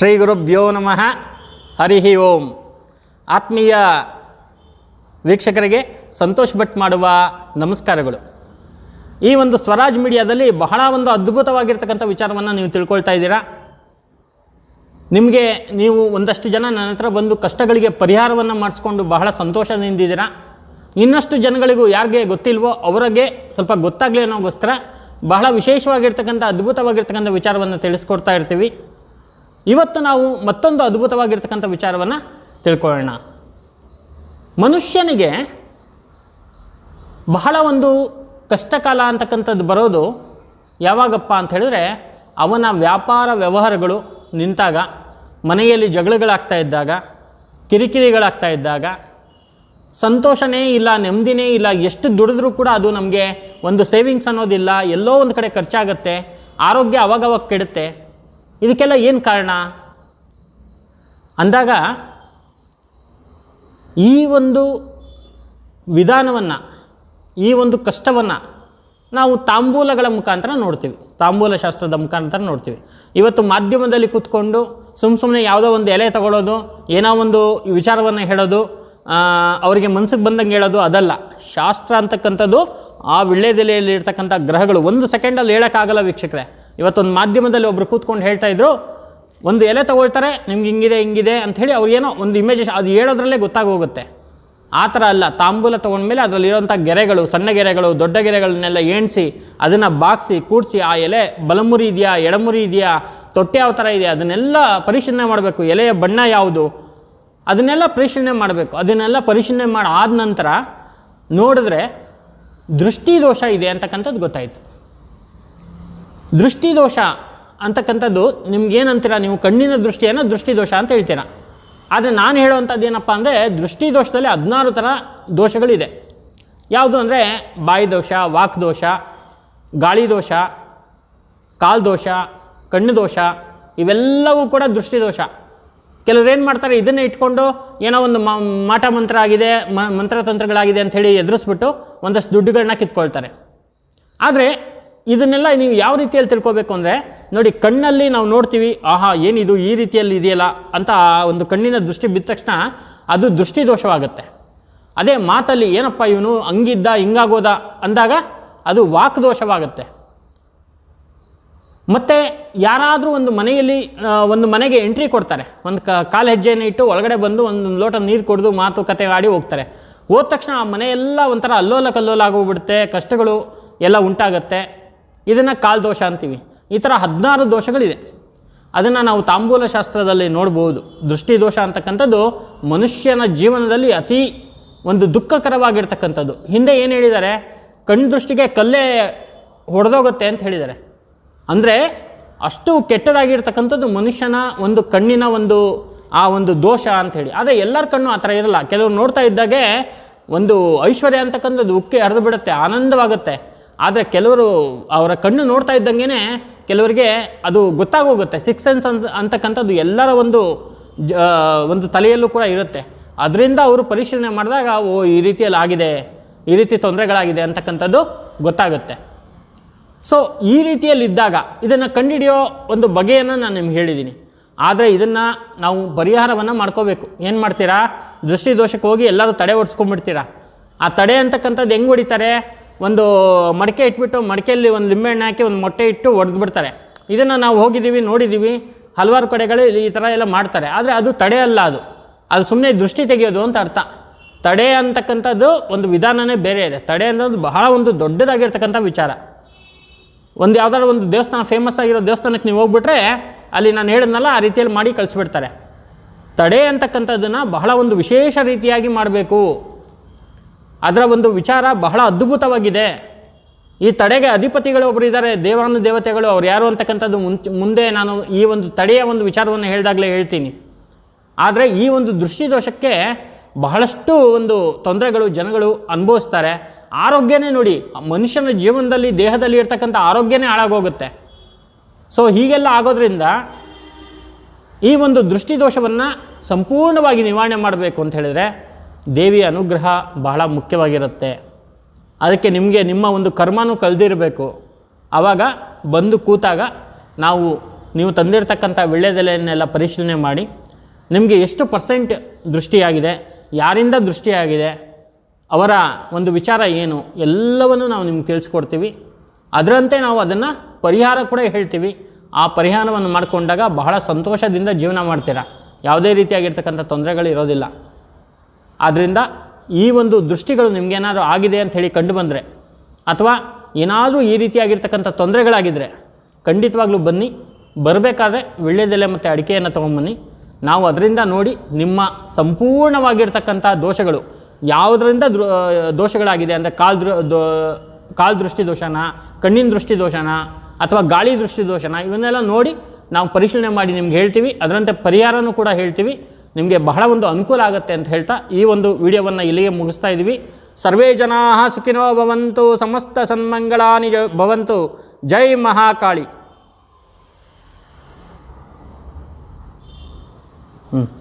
ಶ್ರೀ ಗುರುಭ್ಯೋ ನಮಃ. ಹರಿ ಓಂ. ಆತ್ಮೀಯ ವೀಕ್ಷಕರಿಗೆ ಸಂತೋಷ್ ಭಟ್ ಮಾಡುವ ನಮಸ್ಕಾರಗಳು. ಈ ಒಂದು ಸ್ವರಾಜ್ ಮೀಡಿಯಾದಲ್ಲಿ ಬಹಳ ಒಂದು ಅದ್ಭುತವಾಗಿರ್ತಕ್ಕಂಥ ವಿಚಾರವನ್ನು ನೀವು ತಿಳ್ಕೊಳ್ತಾ ಇದ್ದೀರಾ? ನಿಮಗೆ ನೀವು ಒಂದಷ್ಟು ಜನ ನನ್ನ ಹತ್ರ ಬಂದು ಕಷ್ಟಗಳಿಗೆ ಪರಿಹಾರವನ್ನು ಮಾಡಿಸ್ಕೊಂಡು ಬಹಳ ಸಂತೋಷದಿಂದಿದ್ದೀರಾ ಇನ್ನಷ್ಟು ಜನಗಳಿಗೂ ಯಾರಿಗೆ ಗೊತ್ತಿಲ್ವೋ ಅವರಿಗೆ ಸ್ವಲ್ಪ ಗೊತ್ತಾಗಲಿ ಅನ್ನೋಗೋಸ್ಕರ ಬಹಳ ವಿಶೇಷವಾಗಿರ್ತಕ್ಕಂಥ ಅದ್ಭುತವಾಗಿರ್ತಕ್ಕಂಥ ವಿಚಾರವನ್ನು ತಿಳಿಸ್ಕೊಡ್ತಾ ಇರ್ತೀವಿ. ಇವತ್ತು ನಾವು ಮತ್ತೊಂದು ಅದ್ಭುತವಾಗಿರ್ತಕ್ಕಂಥ ವಿಚಾರವನ್ನು ತಿಳ್ಕೊಳ್ಳೋಣ. ಮನುಷ್ಯನಿಗೆ ಬಹಳ ಒಂದು ಕಷ್ಟಕಾಲ ಅಂತಕ್ಕಂಥದ್ದು ಬರೋದು ಯಾವಾಗಪ್ಪ ಅಂತ ಹೇಳಿದ್ರೆ ಅವನ ವ್ಯಾಪಾರ ವ್ಯವಹಾರಗಳು ನಿಂತಾಗ, ಮನೆಯಲ್ಲಿ ಜಗಳಗಳಾಗ್ತಾ ಇದ್ದಾಗ, ಕಿರಿಕಿರಿಗಳಾಗ್ತಾ ಇದ್ದಾಗ, ಸಂತೋಷನೇ ಇಲ್ಲ, ನೆಮ್ಮದಿನೇ ಇಲ್ಲ, ಎಷ್ಟು ದುಡಿದ್ರೂ ಕೂಡ ಅದು ನಮಗೆ ಒಂದು ಸೇವಿಂಗ್ಸ್ ಅನ್ನೋದಿಲ್ಲ, ಎಲ್ಲೋ ಒಂದು ಕಡೆ ಖರ್ಚಾಗತ್ತೆ, ಆರೋಗ್ಯ ಅವಾಗವಾಗ ಕೆಡುತ್ತೆ ಇದಕ್ಕೆಲ್ಲ ಏನು ಕಾರಣ? ಅಂದಾಗ ಈ ಒಂದು ವಿಧಾನವನ್ನು, ಈ ಒಂದು ಕಷ್ಟವನ್ನು ನಾವು ತಾಂಬೂಲಗಳ ಮುಖಾಂತರ ನೋಡ್ತೀವಿ. ತಾಂಬೂಲ ಶಾಸ್ತ್ರದ ಮುಖಾಂತರ ನೋಡ್ತೀವಿ. ಇವತ್ತು ಮಾಧ್ಯಮದಲ್ಲಿ ಕೂತ್ಕೊಂಡು ಸುಮ್ಮ ಸುಮ್ಮನೆ ಯಾವುದೋ ಒಂದು ಎಲೆ ತಗೊಳ್ಳೋದು ಏನೋ ಒಂದು ವಿಚಾರವನ್ನು ಹೇಳೋದು ಅವರಿಗೆ ಮನ್ಸಿಗೆ ಬಂದಂಗೆ ಹೇಳೋದು ಅದಲ್ಲ. ಶಾಸ್ತ್ರ ಅಂತಕ್ಕಂಥದ್ದು ಆ ವಿಳ್ಳೆದೆಲೆಯಲ್ಲಿ ಇರ್ತಕ್ಕಂಥ ಗ್ರಹಗಳು ಒಂದು ಸೆಕೆಂಡಲ್ಲಿ ಹೇಳೋಕ್ಕಾಗಲ್ಲ ವೀಕ್ಷಕರೇ. ಇವತ್ತೊಂದು ಮಾಧ್ಯಮದಲ್ಲಿ ಒಬ್ಬರು ಕೂತ್ಕೊಂಡು ಹೇಳ್ತಾ ಇದ್ರು, ಒಂದು ಎಲೆ ತಗೊಳ್ತಾರೆ, ನಿಮ್ಗೆ ಹಿಂಗಿದೆ ಹಿಂಗಿದೆ ಅಂಥೇಳಿ ಅವ್ರು ಏನೋ ಒಂದು ಇಮೇಜ್ ಅದು ಹೇಳೋದ್ರಲ್ಲೇ ಗೊತ್ತಾಗೋಗುತ್ತೆ. ಆ ಥರ ಅಲ್ಲ, ತಾಂಬೂಲ ತೊಗೊಂಡ್ಮೇಲೆ ಅದರಲ್ಲಿರೋಂಥ ಗೆರೆಗಳು, ಸಣ್ಣ ಗೆರೆಗಳು, ದೊಡ್ಡ ಗೆರೆಗಳನ್ನೆಲ್ಲ ಎಣಿಸಿ ಅದನ್ನು ಬಾಗಿಸಿ ಕೂಡಿಸಿ, ಆ ಎಲೆ ಬಲಮುರಿ ಇದೆಯಾ, ಎಡಮುರಿ ಇದೆಯಾ, ತೊಟ್ಟೆ ಯಾವ ಥರ ಇದೆಯಾ, ಅದನ್ನೆಲ್ಲ ಪರಿಶೀಲನೆ ಮಾಡಬೇಕು. ಎಲೆಯ ಬಣ್ಣ ಯಾವುದು? ಅದನ್ನೆಲ್ಲ ಪರಿಶೀಲನೆ ಮಾಡಬೇಕು. ಅದನ್ನೆಲ್ಲ ಪರಿಶೀಲನೆ ಮಾಡಿ ಆದ ನಂತರ ನೋಡಿದ್ರೆ ದೃಷ್ಟಿ ದೋಷ ಇದೆ ಅಂತಕ್ಕಂಥದ್ದು ಗೊತ್ತಾಯಿತು. ದೃಷ್ಟಿ ದೋಷ ಅಂತಕ್ಕಂಥದ್ದು ನಿಮ್ಗೇನಂತೀರ ನೀವು ಕಣ್ಣಿನ ದೃಷ್ಟಿಯನ್ನು ದೃಷ್ಟಿ ದೋಷ ಅಂತ ಹೇಳ್ತೀರಾ. ಆದರೆ ನಾನು ಹೇಳುವಂಥದ್ದು ಏನಪ್ಪ ಅಂದರೆ ದೃಷ್ಟಿ ದೋಷದಲ್ಲಿ ಹದಿನಾರು ಥರ ದೋಷಗಳಿದೆ. ಯಾವುದು ಅಂದರೆ ಬಾಯಿ ದೋಷ, ವಾಕ್ ದೋಷ, ಗಾಳಿ ದೋಷ, ಕಾಲ್ ದೋಷ, ಕಣ್ಣು ದೋಷ, ಇವೆಲ್ಲವೂ ಕೂಡ ದೃಷ್ಟಿ ದೋಷ. ಕೆಲವ್ರು ಏನು ಮಾಡ್ತಾರೆ, ಇದನ್ನೇ ಇಟ್ಕೊಂಡು ಏನೋ ಒಂದು ಮಾಟ ಮಂತ್ರ ಆಗಿದೆ, ಮ ಮಂತ್ರತಂತ್ರಗಳಾಗಿದೆ ಹೇಳಿ ಎದುರಿಸ್ಬಿಟ್ಟು ಒಂದಷ್ಟು ದುಡ್ಡುಗಳನ್ನ ಕಿತ್ಕೊಳ್ತಾರೆ. ಆದರೆ ಇದನ್ನೆಲ್ಲ ನೀವು ಯಾವ ರೀತಿಯಲ್ಲಿ ತಿಳ್ಕೊಬೇಕು ಅಂದರೆ, ನೋಡಿ ಕಣ್ಣಲ್ಲಿ ನಾವು ನೋಡ್ತೀವಿ, ಆಹಾ, ಏನಿದು, ಈ ರೀತಿಯಲ್ಲಿ ಇದೆಯಲ್ಲ ಅಂತ ಆ ಒಂದು ಕಣ್ಣಿನ ದೃಷ್ಟಿ ಬಿದ್ದ ತಕ್ಷಣ ಅದು ದೃಷ್ಟಿ ದೋಷವಾಗುತ್ತೆ ಅದೇ ಮಾತಲ್ಲಿ ಏನಪ್ಪ ಇವನು, ಹಂಗಿದ್ದ, ಹಿಂಗಾಗೋದ ಅಂದಾಗ ಅದು ವಾಕ್ ದೋಷವಾಗುತ್ತೆ ಮತ್ತು ಯಾರಾದರೂ ಒಂದು ಮನೆಯಲ್ಲಿ ಒಂದು ಮನೆಗೆ ಎಂಟ್ರಿ ಕೊಡ್ತಾರೆ. ಒಂದು ಕಾಲು ಹೆಜ್ಜೆಯನ್ನು ಇಟ್ಟು ಒಳಗಡೆ ಬಂದು ಒಂದು ಲೋಟ ನೀರು ಕುಡಿದು ಮಾತುಕತೆ ಆಡಿ ಹೋಗ್ತಾರೆ. ಹೋದ ತಕ್ಷಣ ಆ ಮನೆಯೆಲ್ಲ ಒಂಥರ ಅಲ್ಲೋಲ ಕಲ್ಲೋಲ ಆಗೋಗ್ಬಿಡುತ್ತೆ, ಕಷ್ಟಗಳು ಎಲ್ಲ ಉಂಟಾಗುತ್ತೆ. ಇದನ್ನು ಕಾಲು ದೋಷ ಅಂತೀವಿ. ಈ ಥರ ಹದಿನಾರು ದೋಷಗಳಿದೆ. ಅದನ್ನು ನಾವು ತಾಂಬೂಲ ಶಾಸ್ತ್ರದಲ್ಲಿ ನೋಡ್ಬೋದು. ದೃಷ್ಟಿ ದೋಷ ಅಂತಕ್ಕಂಥದ್ದು ಮನುಷ್ಯನ ಜೀವನದಲ್ಲಿ ಅತಿ ಒಂದು ದುಃಖಕರವಾಗಿರ್ತಕ್ಕಂಥದ್ದು. ಹಿಂದೆ ಏನು ಹೇಳಿದ್ದಾರೆ? ಕಣ್ಣು ದೃಷ್ಟಿಗೆ ಕಲ್ಲೇ ಹೊಡೆದೋಗುತ್ತೆ ಅಂತ ಹೇಳಿದ್ದಾರೆ. ಅಂದರೆ ಅಷ್ಟು ಕೆಟ್ಟದಾಗಿರ್ತಕ್ಕಂಥದ್ದು ಮನುಷ್ಯನ ಒಂದು ಕಣ್ಣಿನ ಒಂದು, ಆ ಒಂದು ದೋಷ ಅಂಥೇಳಿ ಆದರೆ ಎಲ್ಲರ ಕಣ್ಣು ಆ ಥರ ಇರಲ್ಲ. ಕೆಲವರು ನೋಡ್ತಾ ಇದ್ದಾಗೆ ಒಂದು ಐಶ್ವರ್ಯ ಅಂತಕ್ಕಂಥದ್ದು ಉಕ್ಕಿ ಹರಿದು ಬಿಡುತ್ತೆ, ಆನಂದವಾಗುತ್ತೆ. ಆದರೆ ಕೆಲವರು ಅವರ ಕಣ್ಣು ನೋಡ್ತಾ ಇದ್ದಂಗೆ ಕೆಲವರಿಗೆ ಅದು ಗೊತ್ತಾಗೋಗುತ್ತೆ. ಸಿಕ್ಸ್ ಸೆನ್ಸ್ ಅಂತ, ಅಂತಕ್ಕಂಥದ್ದು ಎಲ್ಲರ ಒಂದು, ಜ ಒಂದು ತಲೆಯಲ್ಲೂ ಕೂಡ ಇರುತ್ತೆ. ಅದರಿಂದ ಅವರು ಪರಿಶೀಲನೆ ಮಾಡಿದಾಗ, ಓ, ಈ ರೀತಿಯಲ್ಲಿ ಆಗಿದೆ, ಈ ರೀತಿ ತೊಂದರೆಗಳಾಗಿದೆ ಅಂತಕ್ಕಂಥದ್ದು ಗೊತ್ತಾಗುತ್ತೆ. ಸೊ ಈ ರೀತಿಯಲ್ಲಿದ್ದಾಗ ಇದನ್ನು ಕಂಡುಹಿಡಿಯೋ ಒಂದು ಬಗೆಯನ್ನು ನಾನು ನಿಮ್ಗೆ ಹೇಳಿದ್ದೀನಿ ಆದರೆ ಇದನ್ನು ನಾವು ಪರಿಹಾರವನ್ನು ಮಾಡ್ಕೋಬೇಕು. ಏನು ಮಾಡ್ತೀರಾ? ದೃಷ್ಟಿ ದೋಷಕ್ಕೆ ಹೋಗಿ ಎಲ್ಲರೂ ತಡೆ ಓಡಿಸ್ಕೊಂಡ್ಬಿಡ್ತೀರಾ ಆ ತಡೆ ಅಂತಕ್ಕಂಥದ್ದು ಹೆಂಗೆ ಹೊಡಿತಾರೆ? ಒಂದು ಮಡಿಕೆ ಇಟ್ಬಿಟ್ಟು ಮಡಿಕೆಯಲ್ಲಿ ಒಂದು ಲಿಂಬೆಹಣ್ಣು ಹಾಕಿ ಒಂದು ಮೊಟ್ಟೆ ಇಟ್ಟು ಒಡೆದು ಬಿಡ್ತಾರೆ ಇದನ್ನು ನಾವು ಹೋಗಿದ್ದೀವಿ, ನೋಡಿದ್ದೀವಿ. ಹಲವಾರು ಕಡೆಗಳು ಈ ಥರ ಎಲ್ಲ ಮಾಡ್ತಾರೆ. ಆದರೆ ಅದು ತಡೆ ಅಲ್ಲ ಅದು. ಅದು ಸುಮ್ಮನೆ ದೃಷ್ಟಿ ತೆಗೆಯೋದು ಅಂತ ಅರ್ಥ. ತಡೆ ಅಂತಕ್ಕಂಥದ್ದು ಒಂದು ವಿಧಾನವೇ ಬೇರೆ ಇದೆ. ತಡೆ ಅನ್ನೋದು ಬಹಳ ಒಂದು ದೊಡ್ಡದಾಗಿರ್ತಕ್ಕಂಥ ವಿಚಾರ. ಒಂದು ಯಾವ್ದಾದ್ರು ಒಂದು ದೇವಸ್ಥಾನ ಫೇಮಸ್ ಆಗಿರೋ ದೇವಸ್ಥಾನಕ್ಕೆ ನೀವು ಹೋಗ್ಬಿಟ್ರೆ ಅಲ್ಲಿ ನಾನು ಹೇಳಿದ್ನಲ್ಲ, ಆ ರೀತಿಯಲ್ಲಿ ಮಾಡಿ ಕಳಿಸ್ಬಿಡ್ತಾರೆ. ತಡೆ ಅಂತಕ್ಕಂಥದ್ದನ್ನು ಬಹಳ ಒಂದು ವಿಶೇಷ ರೀತಿಯಾಗಿ ಮಾಡಬೇಕು. ಅದರ ಒಂದು ವಿಚಾರ ಬಹಳ ಅದ್ಭುತವಾಗಿದೆ. ಈ ತಡೆಗೆ ಅಧಿಪತಿಗಳು ಒಬ್ಬರು ಇದ್ದಾರೆ ದೇವಾನು ದೇವತೆಗಳು ಅವ್ರು ಯಾರು ಅಂತಕ್ಕಂಥದ್ದು ಮುಂಚೆ, ಮುಂದೆ ನಾನು ಈ ಒಂದು ತಡೆಯ ಒಂದು ವಿಚಾರವನ್ನು ಹೇಳಿದಾಗಲೇ ಹೇಳ್ತೀನಿ. ಆದರೆ ಈ ಒಂದು ದೃಷ್ಟಿದೋಷಕ್ಕೆ ಬಹಳಷ್ಟು ಒಂದು ತೊಂದರೆಗಳು ಜನಗಳು ಅನುಭವಿಸ್ತಾರೆ. ಆರೋಗ್ಯನೇ ನೋಡಿ, ಮನುಷ್ಯನ ಜೀವನದಲ್ಲಿ, ದೇಹದಲ್ಲಿ ಇರ್ತಕ್ಕಂಥ ಆರೋಗ್ಯನೇ ಹಾಳಾಗೋಗುತ್ತೆ. ಸೊ ಹೀಗೆಲ್ಲ ಆಗೋದ್ರಿಂದ ಈ ಒಂದು ದೃಷ್ಟಿದೋಷವನ್ನು ಸಂಪೂರ್ಣವಾಗಿ ನಿವಾರಣೆ ಮಾಡಬೇಕು ಅಂತ ಹೇಳಿದರೆ ದೇವಿಯ ಅನುಗ್ರಹ ಬಹಳ ಮುಖ್ಯವಾಗಿರುತ್ತೆ. ಅದಕ್ಕೆ ನಿಮಗೆ ನಿಮ್ಮ ಒಂದು ಕರ್ಮನೂ ಕಳೆದಿರಬೇಕು. ಆವಾಗ ಬಂದು ಕೂತಾಗ ನಾವು, ನೀವು ತಂದಿರತಕ್ಕಂಥ ವಿಳ್ಯದೆಲೆಯನ್ನೆಲ್ಲ ಪರಿಶೀಲನೆ ಮಾಡಿ, ನಿಮಗೆ ಎಷ್ಟು ಪರ್ಸೆಂಟ್ ದೃಷ್ಟಿಯಾಗಿದೆ ಯಾರಿಂದ ದೃಷ್ಟಿಯಾಗಿದೆ, ಅವರ ಒಂದು ವಿಚಾರ ಏನು, ಎಲ್ಲವನ್ನು ನಾವು ನಿಮ್ಗೆ ತಿಳಿಸ್ಕೊಡ್ತೀವಿ. ಅದರಂತೆ ನಾವು ಅದನ್ನು ಪರಿಹಾರ ಕೂಡ ಹೇಳ್ತೀವಿ. ಆ ಪರಿಹಾರವನ್ನು ಮಾಡಿಕೊಂಡಾಗ ಬಹಳ ಸಂತೋಷದಿಂದ ಜೀವನ ಮಾಡ್ತೀರಾ. ಯಾವುದೇ ರೀತಿಯಾಗಿರ್ತಕ್ಕಂಥ ತೊಂದರೆಗಳು ಇರೋದಿಲ್ಲ. ಆದ್ದರಿಂದ ಈ ಒಂದು ದೃಷ್ಟಿಗಳು ನಿಮಗೇನಾದರೂ ಆಗಿದೆ ಅಂತ ಹೇಳಿ ಕಂಡು ಬಂದರೆ, ಅಥವಾ ಏನಾದರೂ ಈ ರೀತಿಯಾಗಿರ್ತಕ್ಕಂಥ ತೊಂದರೆಗಳಾಗಿದ್ದರೆ ಖಂಡಿತವಾಗ್ಲೂ ಬನ್ನಿ. ಬರಬೇಕಾದ್ರೆ, ವಿಳ್ಯದೆಲೆ ಮತ್ತು ಅಡಿಕೆಯನ್ನು ತೊಗೊಂಬನ್ನಿ ನಾವು ಅದರಿಂದ ನೋಡಿ ನಿಮ್ಮ ಸಂಪೂರ್ಣವಾಗಿರ್ತಕ್ಕಂಥ ದೋಷಗಳು ಯಾವುದರಿಂದ ದೋಷಗಳಾಗಿದೆ ಅಂದರೆ ಕಾಲ್ ದೃ ದೋ ಕಾಲ್ ದೃಷ್ಟಿ ದೋಷನ, ಕಣ್ಣಿನ ದೃಷ್ಟಿ ದೋಷನ ಅಥವಾ ಗಾಳಿ ದೃಷ್ಟಿ ದೋಷನ ಇವನ್ನೆಲ್ಲ ನೋಡಿ ನಾವು ಪರಿಶೀಲನೆ ಮಾಡಿ ನಿಮ್ಗೆ ಹೇಳ್ತೀವಿ. ಅದರಂತೆ ಪರಿಹಾರನೂ ಕೂಡ ಹೇಳ್ತೀವಿ. ನಿಮಗೆ ಬಹಳ ಒಂದು ಅನುಕೂಲ ಆಗುತ್ತೆ ಅಂತ ಹೇಳ್ತಾ ಈ ಒಂದು ವಿಡಿಯೋವನ್ನು ಇಲ್ಲಿಗೆ ಮುಗಿಸ್ತಾ ಇದ್ದೀವಿ. ಸರ್ವೇ ಜನಾ ಸುಖಿನೋ ಭವಂತು, ಸಮಸ್ತ ಸನ್ಮಂಗಳಾನಿ ಜ ಭವಂತು. ಜೈ ಮಹಾಕಾಳಿ. Hmm.